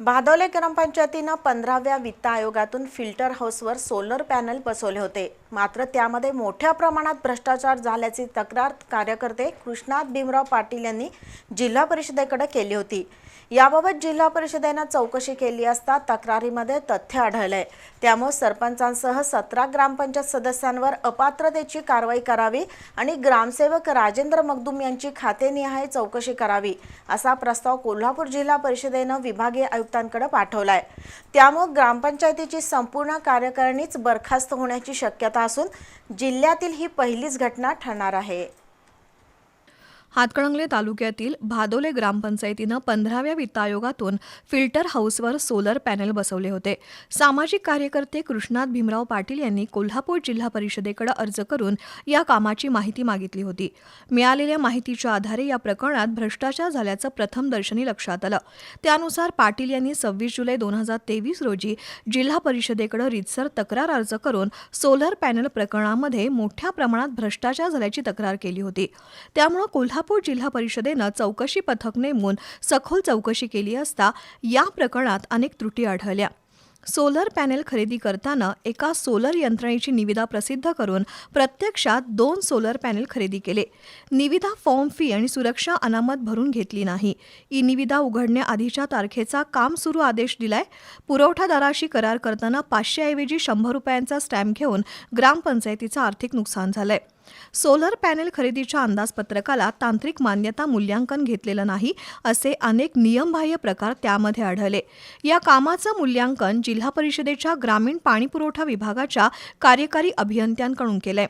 भादवले ग्रामपंचायतीनं पंधराव्या वित्त आयोगातून फिल्टर हाऊसवर सोलर पॅनल बसवले होते. मात्र त्यामध्ये मोठ्या प्रमाणात भ्रष्टाचार झाल्याची तक्रार कार्यकर्ते कृष्णात भीमराव पाटील यांनी जिल्हा परिषदेकडे केली होती. याबाबत जिल्हा परिषदेनं चौकशी केली असता तक्रारीमध्ये तथ्य आढळलंय. त्यामुळे सरपंचांसह सतरा ग्रामपंचायत सदस्यांवर अपात्रतेची कारवाई करावी आणि ग्रामसेवक राजेंद्र मगदूम यांची खातेनिहाय चौकशी करावी असा प्रस्ताव कोल्हापूर जिल्हा परिषदेनं विभागीय आयुक्तांकडे पाठवलाय. त्यामुळे ग्रामपंचायतीची संपूर्ण कार्यकारिणीच बरखास्त होण्याची शक्यता असून जिल्ह्यातील ही पहिलीच घटना ठरणार आहे. हातकणंगले तालुक्यातील भादोले ग्रामपंचायतीनं पंधराव्या वित्त आयोगातून फिल्टर हाऊसवर सोलर पॅनेल बसवले होते. सामाजिक कार्यकर्ते कृष्णात भीमराव पाटील यांनी कोल्हापूर जिल्हा परिषदेकडे अर्ज करून या कामाची माहिती मागितली होती. मिळालेल्या माहितीच्या आधारे या प्रकरणात भ्रष्टाचार झाल्याचं प्रथमदर्शनी लक्षात आलं. त्यानुसार पाटील यांनी सव्वीस जुलै दोन हजार तेवीस रोजी जिल्हा परिषदेकडे रितसर तक्रार अर्ज करून सोलर पॅनेल प्रकरणामध्ये मोठ्या प्रमाणात भ्रष्टाचार झाल्याची तक्रार केली होती. त्यामुळे कोल्हापूर जिल्हा परिषदेनं चौकशी पथक नेमून सखोल चौकशी केली असता या प्रकरणात अनेक त्रुटी आढळल्या. सोलर पॅनेल खरेदी करताना एका सोलर यंत्रणेची निविदा प्रसिद्ध करून प्रत्यक्षात दोन सोलर पॅनेल खरेदी केले. निविदा फॉर्म फी आणि सुरक्षा अनामत भरून घेतली नाही. ई निविदा उघडण्याआधीच्या तारखेचा काम सुरू आदेश दिलाय. पुरवठादाराशी करार करताना पाचशेऐवजी शंभर रुपयांचा स्टॅम्प घेऊन ग्रामपंचायतीचं आर्थिक नुकसान झालंय. सोलर पॅनेल खरेदीच्या अंदाजपत्रकाला तांत्रिक मान्यता मूल्यांकन घेतलेलं नाही असे अनेक नियमबाह्य प्रकार त्यामध्ये आढळले. या कामाचं मूल्यांकन जिल्हा परिषदेच्या ग्रामीण पाणीपुरवठा विभागाच्या कार्यकारी अभियंत्यांकडून केलंय.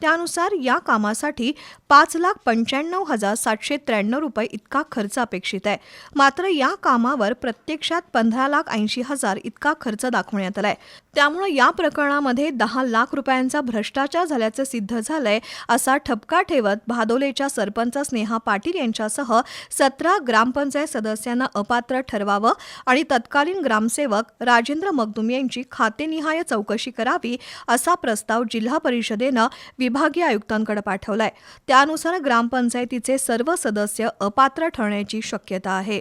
त्यानुसार या कामासाठी पाच लाख पंच्याण्णव हजार सातशे त्र्याण्णव रुपये इतका खर्च अपेक्षित आहे. मात्र या कामावर प्रत्यक्षात पंधरा लाख ऐंशी हजार इतका खर्च दाखवण्यात आलाय. त्यामुळे या प्रकरणामध्ये दहा लाख रुपयांचा भ्रष्टाचार झाल्याचं सिद्ध झालंय असा ठपका ठेवत भादोलेच्या सरपंच स्नेहा पाटील यांच्यासह सतरा ग्रामपंचायत सदस्यांना अपात्र ठरवावं आणि तत्कालीन ग्रामसेवक राजेंद्र मगदुम यांची खातेनिहाय चौकशी करावी असा प्रस्ताव जिल्हा परिषदेनं विभागीय आयुक्तांकडे पाठवलाय. त्यानुसार ग्रामपंचायतीचे सर्व सदस्य अपात्र ठरण्याची शक्यता आहे.